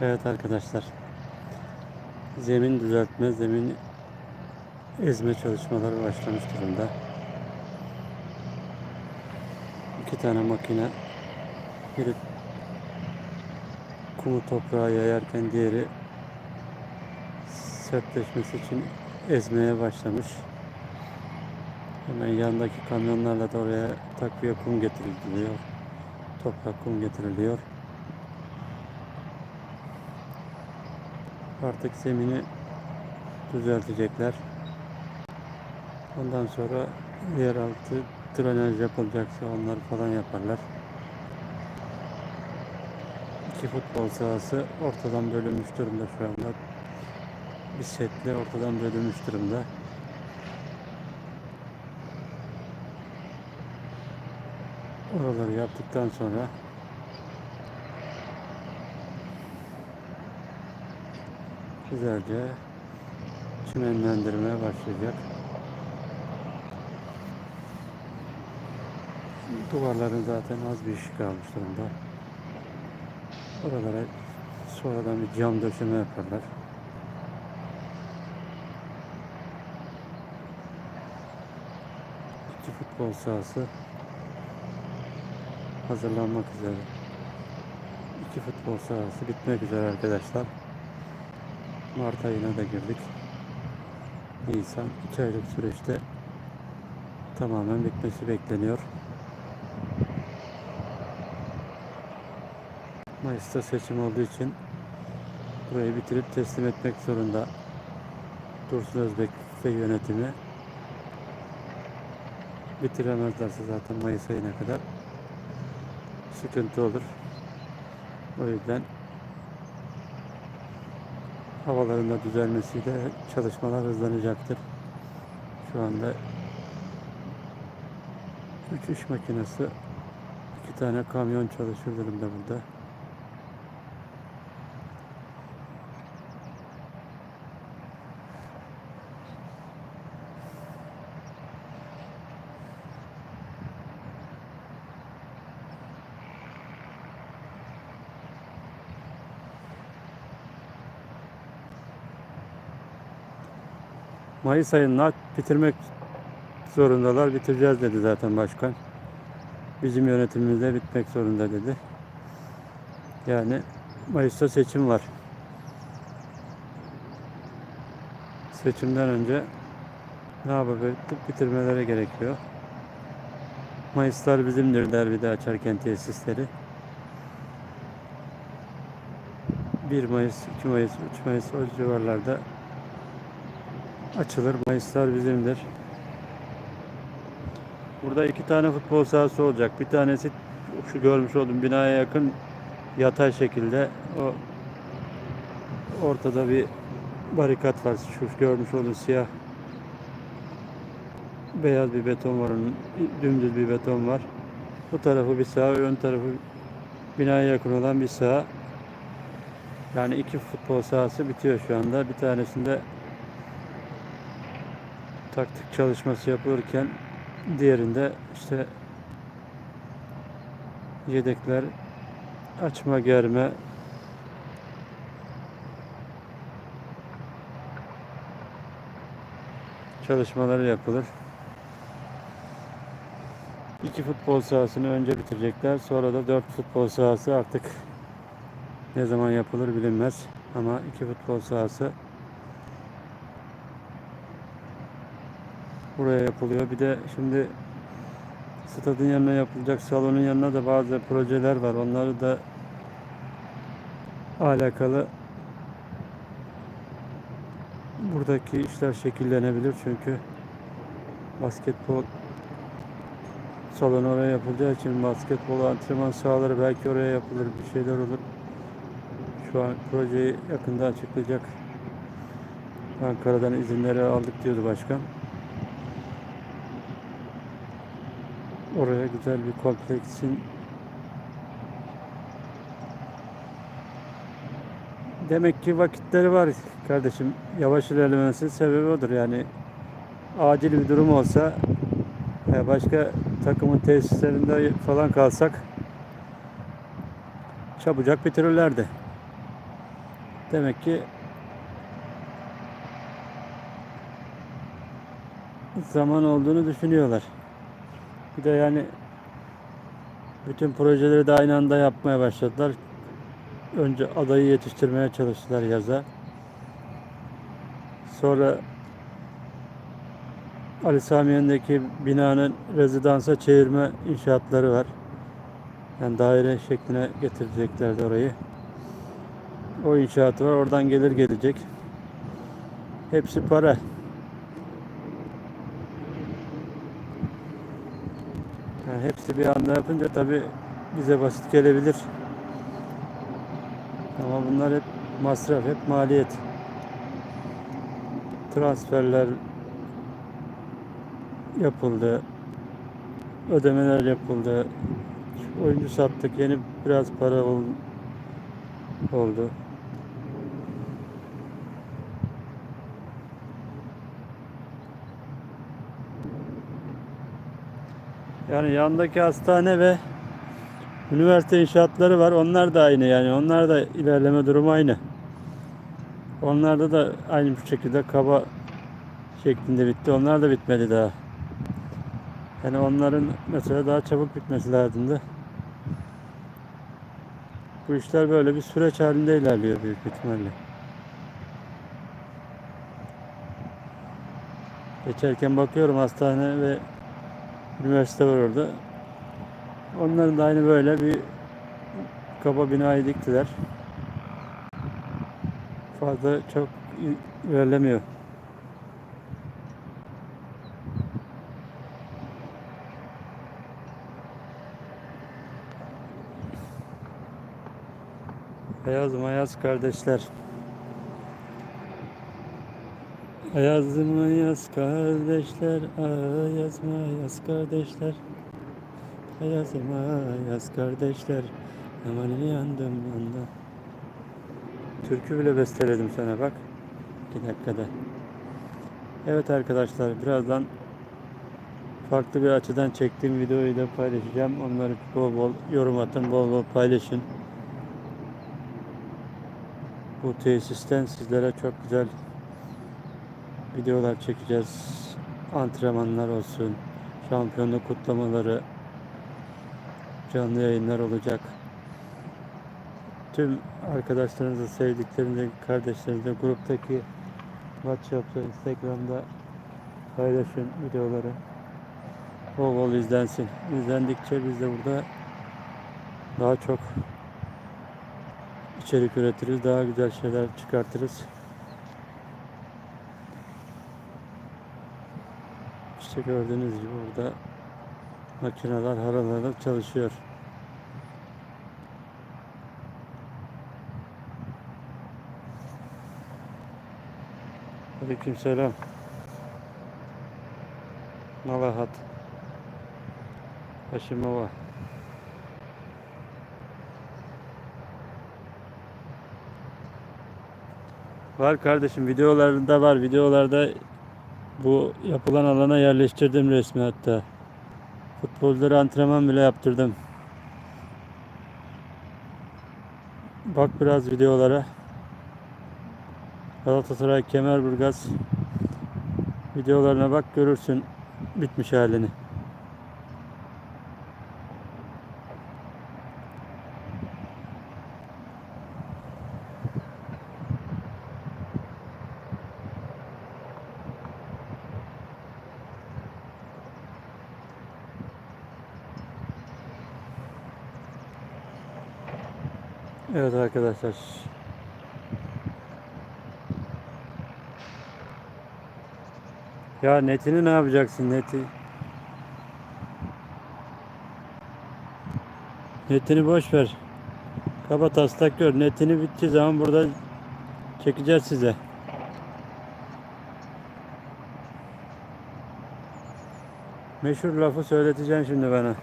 Evet arkadaşlar. Zemin düzeltme, zemin ezme çalışmaları başlamış durumda. İki tane makine biri kumu toprağa yayarken diğeri sertleşmesi için ezmeye başlamış. Hemen yanındaki kamyonlarla da oraya takviye kum getiriliyor. Toprak kum getiriliyor. Artık zemini düzeltecekler. Ondan sonra yeraltı drenaj yapılacaksa onları falan yaparlar. İki futbol sahası ortadan bölünmüş durumda şu anda. Bir setle ortadan bölünmüş durumda. Oraları yaptıktan sonra güzelce çimenlendirmeye başlayacak. Duvarların zaten az bir işi kalmış durumda. Oralara sonradan bir cam döşeme yaparlar. İki futbol sahası hazırlanmak üzere. İki futbol sahası bitmek üzere arkadaşlar. Mart ayına da girdik. Nisan 2 aylık süreçte tamamen bitmesi bekleniyor. Mayıs'ta seçim olduğu için burayı bitirip teslim etmek zorunda Dursun Özbek ve yönetimi. Bitiremezlerse zaten Mayıs ayına kadar sıkıntı olur. O yüzden havaların da düzelmesiyle çalışmalar hızlanacaktır. Şu anda 3 iş makinesi, iki tane kamyon çalışıyor durumda burada. Mayıs ayında bitirmek zorundalar. Bitireceğiz dedi zaten başkan. Bizim yönetimimizde bitmek zorunda dedi. Yani Mayıs'ta seçim var. Seçimden önce ne yapıp bitirmeleri gerekiyor. Mayıslar bizimdir der bir de açarken tesisleri. 1 Mayıs, 2 Mayıs, 3 Mayıs o civarlarda açılır. Mayıslar bizimdir. Burada iki tane futbol sahası olacak. Bir tanesi şu görmüş olduğum binaya yakın yatay şekilde o ortada bir barikat var. Şu görmüş olduğum siyah beyaz bir beton var onun. Dümdüz bir beton var. Bu tarafı bir saha, ön tarafı binaya yakın olan bir saha. Yani iki futbol sahası bitiyor şu anda. Bir tanesinde taktik çalışması yapılırken diğerinde işte yedekler açma germe çalışmaları yapılır. İki futbol sahasını önce bitirecekler. Sonra da dört futbol sahası artık ne zaman yapılır bilinmez. Ama iki futbol sahası buraya yapılıyor. Bir de şimdi stadın yanına yapılacak salonun yanına da bazı projeler var. Onları da alakalı buradaki işler şekillenebilir çünkü basketbol salonu oraya yapılacağı için basketbol antrenman sahaları belki oraya yapılır bir şeyler olur. Şu an projeyi yakında açıklayacak. Ankara'dan izinleri aldık diyordu başkan. Oraya güzel bir kompleksin Demek ki vakitleri var kardeşim. Yavaş ilerlemesinin sebebi odur. Yani acil bir durum olsa e, başka takımın tesislerinde falan kalsak çabucak bitirirlerdi. Demek ki zaman olduğunu düşünüyorlar. Bir de yani bütün projeleri de aynı anda yapmaya başladılar. Önce adayı yetiştirmeye çalıştılar yaza. Sonra Ali Samiyen'deki binanın rezidansa çevirme inşaatları var. Yani daire şekline getireceklerdi orayı. O inşaatı var. Oradan gelir gelecek. Hepsi para. Yani hepsi bir anda yapınca tabi bize basit gelebilir. Ama bunlar hep masraf, hep maliyet. Transferler yapıldı. Ödemeler yapıldı. Oyuncu sattık. Yeni biraz para ol- oldu. Yani yandaki hastane ve üniversite inşaatları var. Onlar da aynı yani. Onlar da ilerleme durumu aynı. Onlarda da aynı bu şekilde kaba şeklinde bitti. Onlar da bitmedi daha. Yani onların mesela daha çabuk bitmesi lazımdı. Bu işler böyle bir süreç halinde ilerliyor büyük ihtimalle. Geçerken bakıyorum hastane ve üniversite var orada. Onların da aynı böyle bir kaba binayı diktiler. Fazla çok ilerlemiyor. Ayaz Mayaz kardeşler. Ayaz Mayaz kardeşler, Ayaz Mayaz kardeşler. Ayaz Mayaz kardeşler, aman yandım yandım. Türkü bile besteledim sana bak. İki dakikada. Evet arkadaşlar birazdan farklı bir açıdan çektiğim videoyu da paylaşacağım. Onları bol bol yorum atın, bol bol paylaşın. Bu tesisten sizlere çok güzel videolar çekeceğiz. Antrenmanlar olsun, şampiyonluk kutlamaları, canlı yayınlar olacak. Tüm arkadaşlarınızı, sevdiklerinizi, kardeşlerinizi gruptaki WhatsApp'ta, Instagram'da paylaşın videoları. Bol bol izlensin. İzlendikçe biz de burada daha çok içerik üretiriz, daha güzel şeyler çıkartırız. İşte gördüğünüz gibi burada makineler harıl çalışıyor. Aleykümselam. Malahat. Haşimova. Var kardeşim videolarda var. Videolarda bu yapılan alana yerleştirdim resmi hatta. Futbolculara antrenman bile yaptırdım. Bak biraz videolara. Galatasaray Kemerburgaz videolarına bak görürsün bitmiş halini. Evet arkadaşlar. Ya netini ne yapacaksın neti? Netini boş ver. Kaba taslak gör. Netini bittiği zaman burada çekeceğiz size. Meşhur lafı söyleteceksin şimdi bana.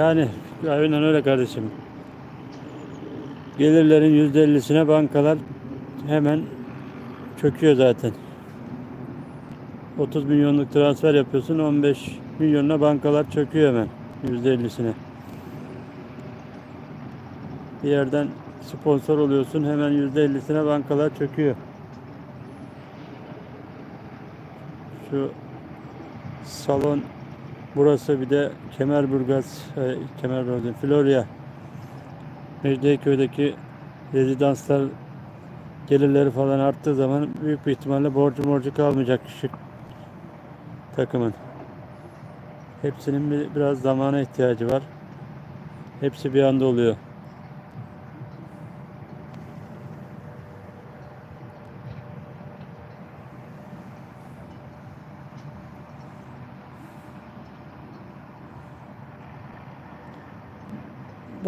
Yani aynen öyle kardeşim. Gelirlerin yüzde ellisine bankalar hemen çöküyor zaten. 30 milyonluk transfer yapıyorsun 15 milyonuna bankalar çöküyor hemen yüzde ellisine. Bir yerden sponsor oluyorsun hemen yüzde ellisine bankalar çöküyor. Şu salon burası bir de Kemerburgaz, e, Kemerburgaz Florya Mecidiyeköy'deki rezidanslar gelirleri falan arttığı zaman büyük bir ihtimalle borcu morcu kalmayacak şu takımın. Hepsinin bir, biraz zamana ihtiyacı var. Hepsi bir anda oluyor.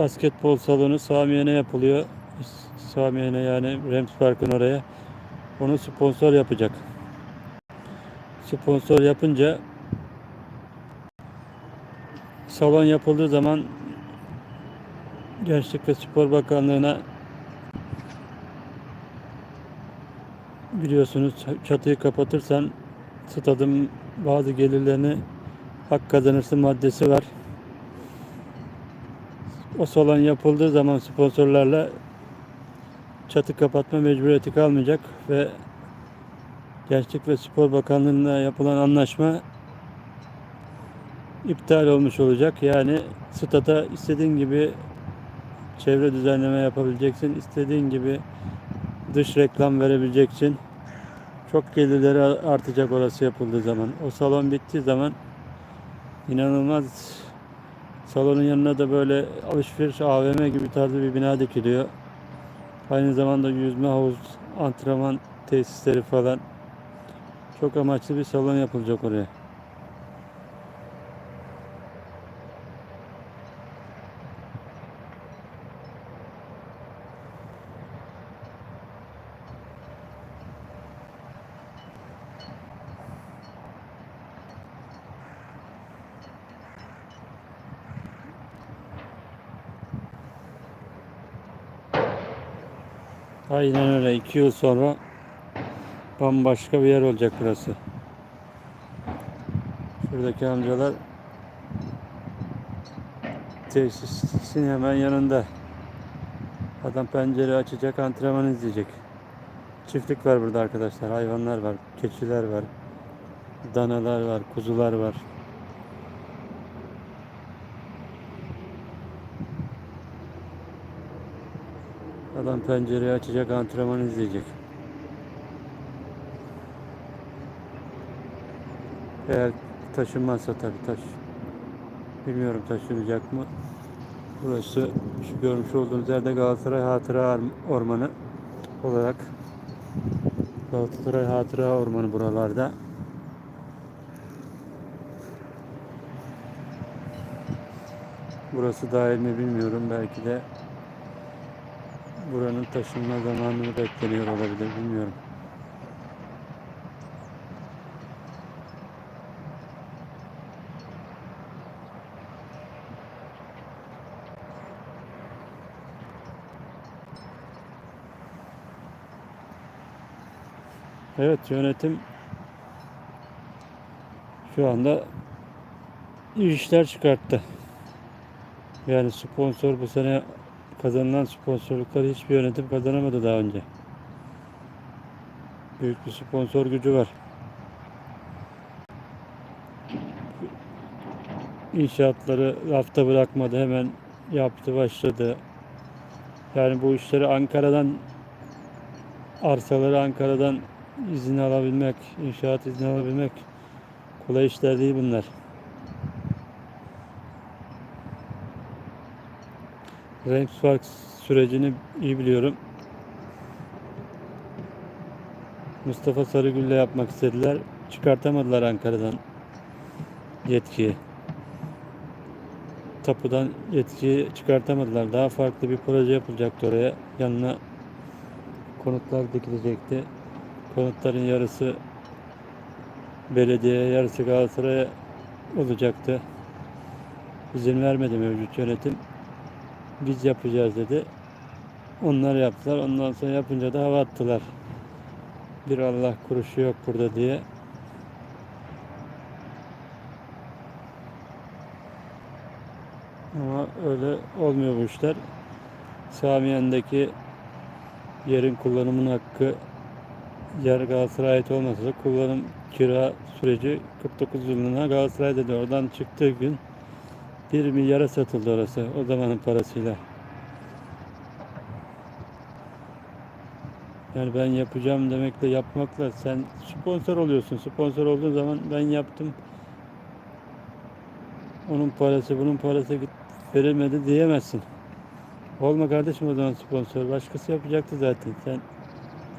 Basketbol salonu Samiye'ne yapılıyor. Samiye'ne yani Rams Park'ın oraya. Onu sponsor yapacak. Sponsor yapınca salon yapıldığı zaman Gençlik ve Spor Bakanlığı'na biliyorsunuz çatıyı kapatırsan stadın bazı gelirlerini hak kazanırsın maddesi var. O salon yapıldığı zaman sponsorlarla çatı kapatma mecburiyeti kalmayacak ve Gençlik ve Spor Bakanlığı'na yapılan anlaşma iptal olmuş olacak. Yani stada istediğin gibi çevre düzenleme yapabileceksin. istediğin gibi dış reklam verebileceksin. Çok gelirleri artacak orası yapıldığı zaman. O salon bittiği zaman inanılmaz salonun yanına da böyle alışveriş AVM gibi tarzı bir bina dikiliyor. Aynı zamanda yüzme havuz, antrenman tesisleri falan. Çok amaçlı bir salon yapılacak oraya. Aynen öyle. İki yıl sonra bambaşka bir yer olacak burası. Şuradaki amcalar tesisin hemen yanında. Adam pencere açacak, antrenman izleyecek. Çiftlik var burada arkadaşlar. Hayvanlar var, keçiler var, danalar var, kuzular var. Adam pencereyi açacak, antrenman izleyecek. Eğer taşınmazsa tabii taş. Bilmiyorum taşınacak mı. Burası şu görmüş olduğunuz yerde Galatasaray Hatıra Ormanı olarak Galatasaray Hatıra Ormanı buralarda. Burası dahil mi bilmiyorum. Belki de buranın taşınma zamanını bekleniyor olabilir. Bilmiyorum. Evet yönetim şu anda işler çıkarttı. Yani sponsor bu sene kazanılan sponsorlukları hiçbir yönetim kazanamadı daha önce. Büyük bir sponsor gücü var. İnşaatları rafta bırakmadı. Hemen yaptı, başladı. Yani bu işleri Ankara'dan arsaları Ankara'dan izin alabilmek, inşaat izni alabilmek kolay işler değil bunlar. Renk fark sürecini iyi biliyorum. Mustafa Sarıgül'le yapmak istediler. Çıkartamadılar Ankara'dan yetkiyi. Tapudan yetkiyi çıkartamadılar. Daha farklı bir proje yapılacaktı oraya. Yanına konutlar dikilecekti. Konutların yarısı belediye, yarısı Galatasaray'a olacaktı. İzin vermedi mevcut yönetim. Biz yapacağız dedi. Onlar yaptılar. Ondan sonra yapınca da hava attılar. Bir Allah kuruşu yok burada diye. Ama öyle olmuyor bu işler. Samiyen'deki yerin kullanımın hakkı yer Galatasaray'a ait olmasa da kullanım kira süreci 49 yılına Galatasaray dedi. Oradan çıktığı gün 1 milyara satıldı orası o zamanın parasıyla. Yani ben yapacağım demekle yapmakla sen sponsor oluyorsun. Sponsor olduğun zaman ben yaptım. Onun parası bunun parası verilmedi diyemezsin. Olma kardeşim o zaman sponsor. Başkası yapacaktı zaten. Sen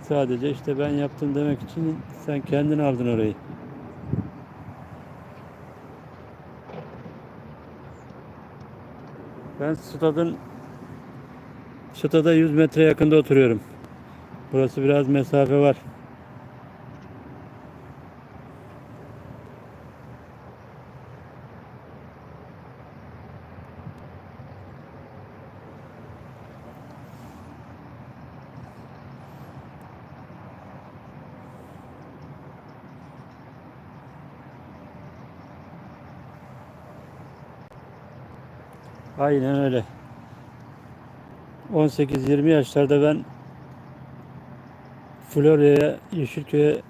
sadece işte ben yaptım demek için sen kendin aldın orayı. Ben stadın stada 100 metre yakında oturuyorum. Burası biraz mesafe var. Aynen öyle. 18-20 yaşlarda ben Florya'ya, Yeşilköy'e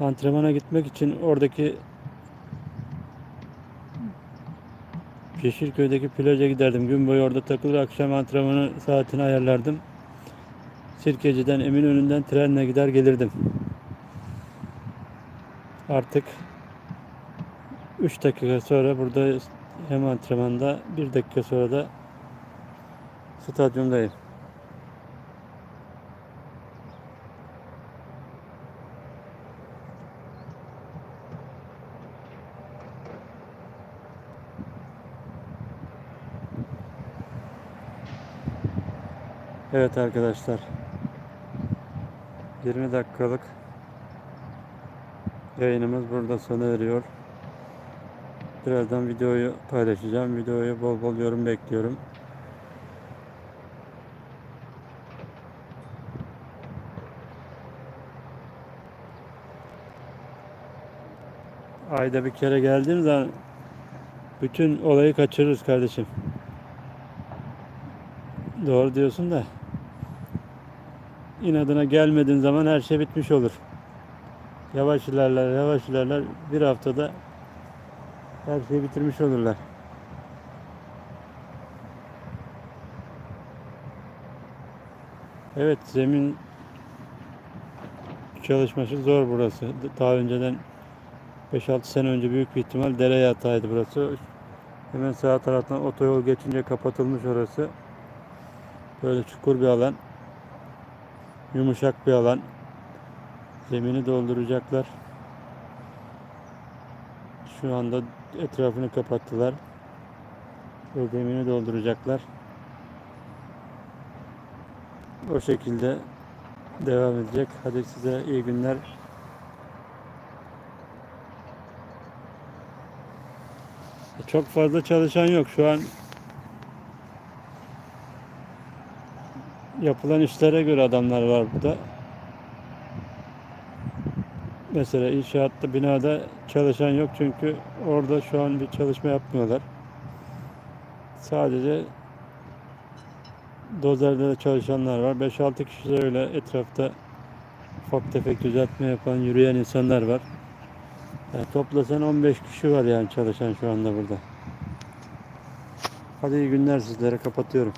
antrenmana gitmek için oradaki Yeşilköy'deki plaja giderdim. Gün boyu orada takılır, akşam antrenmanı saatini ayarlardım. Sirkeci'den, Eminönü'nden trenle gider gelirdim. Artık 3 dakika sonra burada hem antrenmanda 1 dakika sonra da stadyumdayım. Evet arkadaşlar. 20 dakikalık yayınımız burada sona eriyor. Birazdan videoyu paylaşacağım. Videoya bol bol yorum bekliyorum. Ayda bir kere geldiğim zaman bütün olayı kaçırırız kardeşim. Doğru diyorsun da inadına gelmediğin zaman her şey bitmiş olur. Yavaş ilerler, yavaş ilerler. Bir haftada her şeyi bitirmiş olurlar. Evet, zemin çalışması zor burası. Daha önceden 5-6 sene önce büyük bir ihtimal dere yatağıydı burası. Hemen sağ taraftan otoyol geçince kapatılmış orası. Böyle çukur bir alan. Yumuşak bir alan. Zemini dolduracaklar. Şu anda etrafını kapattılar. Ve zemini dolduracaklar. O şekilde devam edecek. Hadi size iyi günler. Çok fazla çalışan yok. Şu an yapılan işlere göre adamlar var burada. Mesela inşaatta binada çalışan yok çünkü orada şu an bir çalışma yapmıyorlar. Sadece dozerde de çalışanlar var. 5-6 kişi de öyle etrafta ufak tefek düzeltme yapan, yürüyen insanlar var. Yani toplasan 15 kişi var yani çalışan şu anda burada. Hadi iyi günler sizlere kapatıyorum.